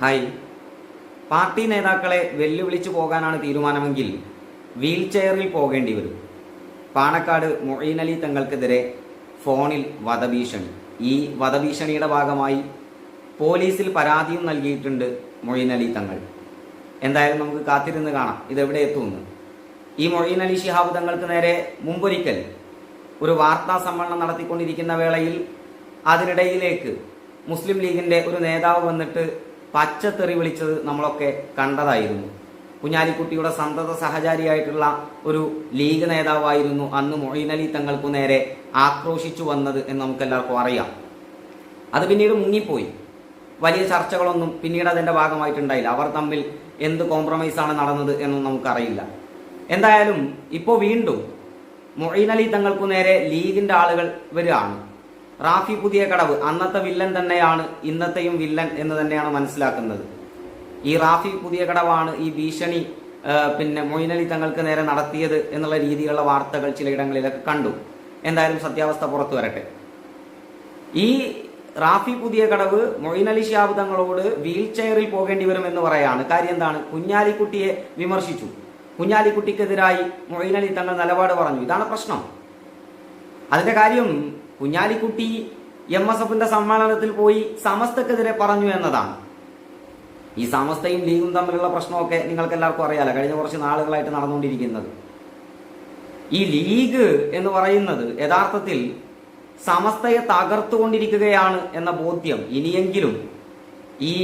Hi. Party നേതാക്കളെ വെല്ലുവിളിച്ചു പോകാനാണ് തീരുമാനമെങ്കിൽ വീൽ ചെയറിൽ പോകേണ്ടി വരും. പാണക്കാട് മൊയ്ൻ അലി തങ്ങൾക്കെതിരെ ഫോണിൽ വധഭീഷണി. ഈ വധഭീഷണിയുടെ ഭാഗമായി പോലീസിൽ പരാതിയും നൽകിയിട്ടുണ്ട് മൊയ്ൻ അലി തങ്ങൾ. എന്തായാലും നമുക്ക് കാത്തിരുന്ന് കാണാം. ഇതെവിടെ എത്തുമെന്ന്. ഈ മൊയ്ൻ അലി ശിഹാബ് തങ്ങൾക്ക് നേരെ മുമ്പൊരിക്കൽ ഒരു വാർത്താ സമ്മേളനം നടത്തിക്കൊണ്ടിരിക്കുന്ന വേളയിൽ അതിനിടയിലേക്ക് മുസ്ലിം ലീഗിന്റെ ഒരു നേതാവ് വന്നിട്ട് പച്ചത്തെറി വിളിച്ചത് നമ്മളൊക്കെ കണ്ടതായിരുന്നു. കുഞ്ഞാലിക്കുട്ടിയുടെ സന്തത സഹചാരിയായിട്ടുള്ള ഒരു ലീഗ് നേതാവായിരുന്നു അന്ന് മൊയ്ൻ അലി തങ്ങൾക്കു നേരെ ആക്രോശിച്ചു വന്നത് എന്ന് നമുക്കെല്ലാവർക്കും അറിയാം. അത് പിന്നീട് മുങ്ങിപ്പോയി. വലിയ ചർച്ചകളൊന്നും പിന്നീട് അതിന്റെ ഭാഗമായിട്ടുണ്ടായില്ല. അവർ തമ്മിൽ എന്ത് കോംപ്രമൈസ് ആണ് നടന്നത് എന്നും നമുക്കറിയില്ല. എന്തായാലും ഇപ്പോൾ വീണ്ടും മൊയ്ൻ അലി തങ്ങൾക്കു നേരെ ലീഗിന്റെ ആളുകൾ വരികയാണ്. റാഫി പുതിയ കടവ്. അന്നത്തെ വില്ലൻ തന്നെയാണ് ഇന്നത്തെയും വില്ലൻ എന്ന് തന്നെയാണ് മനസ്സിലാക്കുന്നത്. ഈ റാഫി പുതിയ കടവാണ് ഈ ഭീഷണി പിന്നെ മൊയ്നലി തങ്ങൾക്ക് നേരെ നടത്തിയത് എന്നുള്ള രീതിയിലുള്ള വാർത്തകൾ ചിലയിടങ്ങളിലൊക്കെ കണ്ടു. എന്തായാലും സത്യാവസ്ഥ പുറത്തു വരട്ടെ. ഈ റാഫി പുതിയ കടവ് മൊയ്നലി ഷാബ് തങ്ങളോട് വീൽ ചെയറിൽ പോകേണ്ടി വരും എന്ന് പറയാണ്. കാര്യം എന്താണ്? കുഞ്ഞാലിക്കുട്ടിയെ വിമർശിച്ചു. കുഞ്ഞാലിക്കുട്ടിക്കെതിരായി മൊയ്നലി തങ്ങൾ നിലപാട് പറഞ്ഞു. ഇതാണ് പ്രശ്നം. അതിന്റെ കാര്യം കുഞ്ഞാലിക്കുട്ടി എം എസ് എഫിന്റെ സമ്മേളനത്തിൽ പോയി സമസ്തക്കെതിരെ പറഞ്ഞു എന്നതാണ്. ഈ സമസ്തയും ലീഗും തമ്മിലുള്ള പ്രശ്നമൊക്കെ നിങ്ങൾക്ക് എല്ലാവർക്കും അറിയാലോ. കഴിഞ്ഞ കുറച്ച് നാളുകളായിട്ട് നടന്നുകൊണ്ടിരിക്കുന്നത്. ഈ ലീഗ് എന്ന് പറയുന്നത് യഥാർത്ഥത്തിൽ സമസ്തയെ തകർത്തുകൊണ്ടിരിക്കുകയാണ് എന്ന ബോധ്യം ഇനിയെങ്കിലും ഈ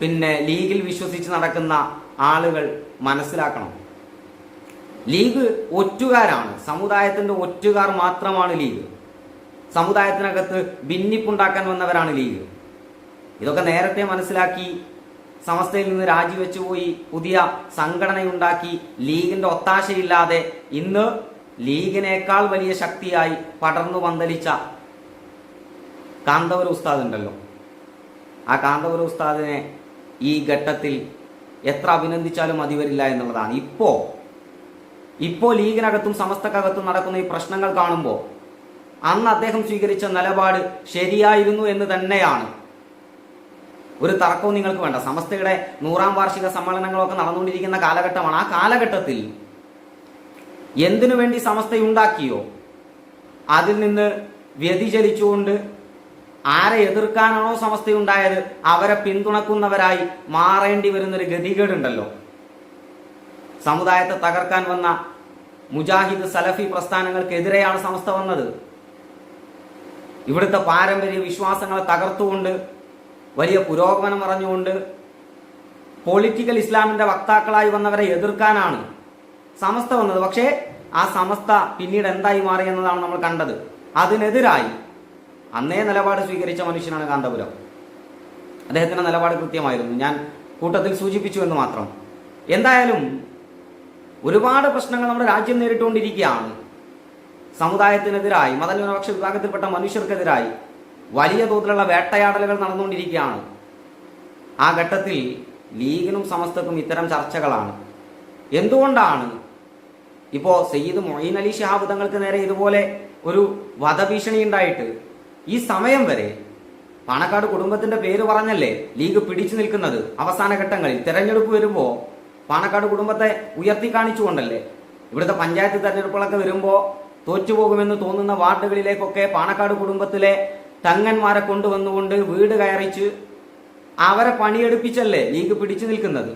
പിന്നെ ലീഗിൽ വിശ്വസിച്ച് നടക്കുന്ന ആളുകൾ മനസ്സിലാക്കണം. ലീഗ് ഒറ്റുകാരാണ്. സമുദായത്തിന്റെ ഒറ്റുകാർ മാത്രമാണ് ലീഗ്. സമുദായത്തിനകത്ത് ഭിന്നിപ്പുണ്ടാക്കാൻ വന്നവരാണ് ലീഗ്. ഇതൊക്കെ നേരത്തെ മനസ്സിലാക്കി സമസ്തയിൽ നിന്ന് രാജിവെച്ചു പോയി പുതിയ സംഘടനയുണ്ടാക്കി ലീഗിന്റെ ഒത്താശയില്ലാതെ ഇന്ന് ലീഗിനേക്കാൾ വലിയ ശക്തിയായി പടർന്നു പന്തലിച്ച കാന്തപുര ഉസ്താദ് ഉണ്ടല്ലോ. ആ കാന്തപുര ഉസ്താദിനെ ഈ ഘട്ടത്തിൽ എത്ര അഭിനന്ദിച്ചാലും മതി വരില്ല എന്നുള്ളതാണ്. ഇപ്പോ ഇപ്പോ ലീഗിനകത്തും സമസ്തക്കകത്തും നടക്കുന്ന ഈ പ്രശ്നങ്ങൾ കാണുമ്പോൾ അന്ന് അദ്ദേഹം സ്വീകരിച്ച നിലപാട് ശരിയായിരുന്നു എന്ന് തന്നെയാണ്. ഒരു തർക്കവും നിങ്ങൾക്ക് വേണ്ട. സമസ്തയുടെ നൂറാം വാർഷിക സമ്മേളനങ്ങളൊക്കെ നടന്നുകൊണ്ടിരിക്കുന്ന കാലഘട്ടമാണ്. ആ കാലഘട്ടത്തിൽ എന്തിനു വേണ്ടി സമസ്തയുണ്ടാക്കിയോ അതിൽ നിന്ന് വ്യതിചലിച്ചുകൊണ്ട് ആരെ എതിർക്കാനാണോ സമസ്തയുണ്ടായത് അവരെ പിന്തുണക്കുന്നവരായി മാറേണ്ടി വരുന്നൊരു ഗതികേടുണ്ടല്ലോ. സമുദായത്തെ തകർക്കാൻ വന്ന മുജാഹിദ് സലഫി പ്രസ്ഥാനങ്ങൾക്കെതിരെയാണ് സമസ്ത വന്നത്. ഇവിടുത്തെ പാരമ്പര്യ വിശ്വാസങ്ങളെ തകർത്തുകൊണ്ട് വലിയ പുരോഗമനം പറഞ്ഞുകൊണ്ട് പൊളിറ്റിക്കൽ ഇസ്ലാമിന്റെ വക്താക്കളായി വന്നവരെ എതിർക്കാനാണ് സമസ്ത വന്നത്. പക്ഷേ ആ സമസ്ത പിന്നീട് എന്തായി മാറി എന്നതാണ് നമ്മൾ കണ്ടത്. അതിനെതിരായി അന്നേ നിലപാട് സ്വീകരിച്ച മനുഷ്യനാണ് കാന്തപുരം. അദ്ദേഹത്തിന്റെ നിലപാട് കൃത്യമായിരുന്നു. ഞാൻ കൂട്ടത്തിൽ സൂചിപ്പിച്ചു എന്ന് മാത്രം. എന്തായാലും ഒരുപാട് പ്രശ്നങ്ങൾ നമ്മുടെ രാജ്യം നേരിട്ടുകൊണ്ടിരിക്കുകയാണ്. സമുദായത്തിനെതിരായി മതന്യൂനപക്ഷ വിഭാഗത്തിൽപ്പെട്ട മനുഷ്യർക്കെതിരായി വലിയ തോതിലുള്ള വേട്ടയാടലുകൾ നടന്നുകൊണ്ടിരിക്കുകയാണ്. ആ ഘട്ടത്തിൽ ലീഗിനും സമസ്തക്കും ഇത്തരം ചർച്ചകളാണ്. എന്തുകൊണ്ടാണ് ഇപ്പോ സയ്യിദ് മൊയ്ൻ അലി ഷിഹാബ് തങ്ങൾക്ക് നേരെ ഇതുപോലെ ഒരു വധഭീഷണി ഉണ്ടായിട്ട് ഈ സമയം വരെ പാണക്കാട് കുടുംബത്തിന്റെ പേര് പറഞ്ഞല്ലേ ലീഗ് പിടിച്ചു നിൽക്കുന്നത്? അവസാന ഘട്ടങ്ങളിൽ തെരഞ്ഞെടുപ്പ് വരുമ്പോൾ പാണക്കാട് കുടുംബത്തെ ഉയർത്തി കാണിച്ചുകൊണ്ടല്ലേ? ഇവിടുത്തെ പഞ്ചായത്ത് തെരഞ്ഞെടുപ്പുകളൊക്കെ വരുമ്പോ തോറ്റുപോകുമെന്ന് തോന്നുന്ന വാർഡുകളിലേക്കൊക്കെ പാണക്കാട് കുടുംബത്തിലെ തങ്ങന്മാരെ കൊണ്ടുവന്നുകൊണ്ട് വീട് കയറിച്ച് അവരെ പണിയെടുപ്പിച്ചല്ലേ ലീഗ് പിടിച്ചു നിൽക്കുന്നത്?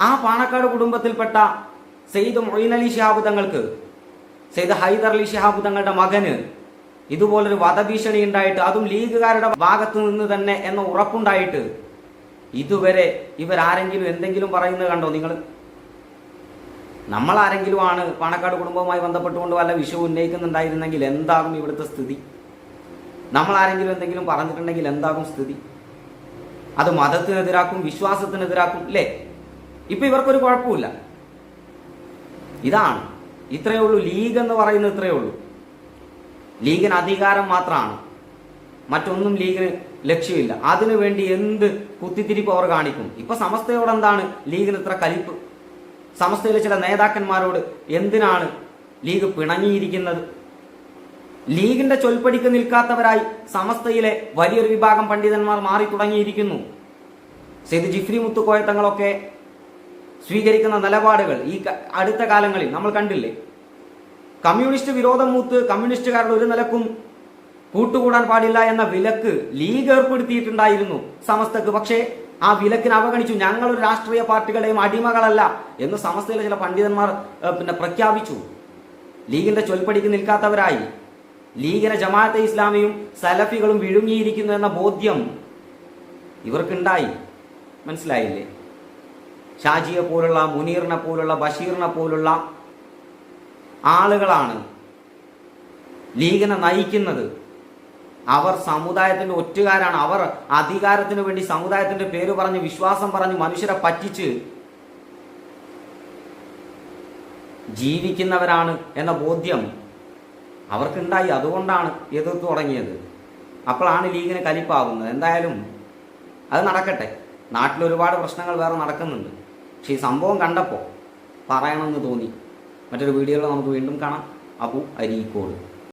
ആ പാണക്കാട് കുടുംബത്തിൽപ്പെട്ട സെയ്ദ് മൊയ്ൻ അലി ഷിഹാബ് തങ്ങൾക്ക് സെയ്ദ് ഹൈദർ അലി ഷിഹാബ് തങ്ങളുടെ മകന് ഇതുപോലൊരു വധഭീഷണി ഉണ്ടായിട്ട് അതും ലീഗുകാരുടെ ഭാഗത്ത് നിന്ന് തന്നെ എന്ന ഉറപ്പുണ്ടായിട്ട് ഇതുവരെ ഇവരാരെങ്കിലും എന്തെങ്കിലും പറയുന്നത് കണ്ടോ നിങ്ങൾ? നമ്മൾ ആരെങ്കിലും ആണ് പാണക്കാട് കുടുംബവുമായി ബന്ധപ്പെട്ടുകൊണ്ട് വല്ല വിഷു ഉന്നയിക്കുന്നുണ്ടായിരുന്നെങ്കിൽ എന്താകും ഇവിടുത്തെ സ്ഥിതി? നമ്മൾ ആരെങ്കിലും എന്തെങ്കിലും പറഞ്ഞിട്ടുണ്ടെങ്കിൽ എന്താകും സ്ഥിതി? അത് മതത്തിനെതിരാക്കും വിശ്വാസത്തിനെതിരാക്കും അല്ലേ ഇപ്പൊ ഇവർക്കൊരു കുഴപ്പമില്ല ഇതാണ്. ഇത്രയേ ഉള്ളൂ. ലീഗ് എന്ന് പറയുന്നത് ഇത്രയേ ഉള്ളൂ. ലീഗിന് അധികാരം മാത്രമാണ്. മറ്റൊന്നും ലീഗിന് ലക്ഷ്യമില്ല. അതിനുവേണ്ടി എന്ത് കുത്തിത്തിരിപ്പ് അവർ കാണിക്കും? ഇപ്പൊ സമസ്തയോട് എന്താണ് ലീഗിന് ഇത്ര കലിപ്പ് സമസ്തയിലെ ചില നേതാക്കന്മാരോട് എന്തിനാണ് ലീഗ് പിണങ്ങിയിരിക്കുന്നത്? ലീഗിന്റെ ചൊൽപ്പടിക്ക് നിൽക്കാത്തവരായി സമസ്തയിലെ വലിയൊരു വിഭാഗം പണ്ഡിതന്മാർ മാറി തുടങ്ങിയിരിക്കുന്നു സെയ്ദ് ജിഫ്രി മുത്തുക്കോയ തങ്ങളൊക്കെ സ്വീകരിക്കുന്ന നിലപാടുകൾ ഈ അടുത്ത കാലങ്ങളിൽ നമ്മൾ കണ്ടില്ലേ? കമ്മ്യൂണിസ്റ്റ് വിരോധം മൂത്ത് കമ്മ്യൂണിസ്റ്റുകാരുടെ ഒരു നിലക്കും കൂട്ടുകൂടാൻ പാടില്ല എന്ന വിലക്ക് ലീഗ് ഏർപ്പെടുത്തിയിട്ടുണ്ടായിരുന്നു സമസ്തക്ക്. പക്ഷേ ആ വിലക്കിനെ അവഗണിച്ചു. ഞങ്ങൾ രാഷ്ട്രീയ പാർട്ടികളുടെയും അടിമകളല്ല എന്ന് സമസ്തയിലെ ചില പണ്ഡിതന്മാർ പിന്നെ പ്രഖ്യാപിച്ചു. ലീഗിന്റെ ചൊൽപ്പടിക്ക് നിൽക്കാത്തവരായി. ലീഗിനെ ജമാഅത്തെ ഇസ്ലാമിയും സലഫികളും വിഴുങ്ങിയിരിക്കുന്നു എന്ന ബോധ്യം ഇവർക്കുണ്ടായി. മനസ്സിലായില്ലേ? ഷാജിയെ പോലുള്ള മുനീറിനെ പോലുള്ള ബഷീറിനെ പോലുള്ള ആളുകളാണ് ലീഗിനെ നയിക്കുന്നത്. അവർ സമുദായത്തിന്റെ ഒറ്റുകാരാണ്. അവർ അധികാരത്തിന് വേണ്ടി സമുദായത്തിന്റെ പേര് പറഞ്ഞ് വിശ്വാസം പറഞ്ഞ് മനുഷ്യരെ പറ്റിച്ച് ജീവിക്കുന്നവരാണ് എന്ന ബോധ്യം അവർക്കുണ്ടായി. അതുകൊണ്ടാണ് എതിർത്ത് തുടങ്ങിയത്. അപ്പോഴാണ് ലീഗിന് കലിപ്പാകുന്നത്. എന്തായാലും അത് നടക്കട്ടെ. നാട്ടിൽ ഒരുപാട് പ്രശ്നങ്ങൾ വേറെ നടക്കുന്നുണ്ട്. പക്ഷേ ഈ സംഭവം കണ്ടപ്പോൾ പറയണമെന്ന് തോന്നി. മറ്റൊരു വീഡിയോയിൽ നമുക്ക് വീണ്ടും കാണാം. അപ്പോൾ അരീക്കോട്.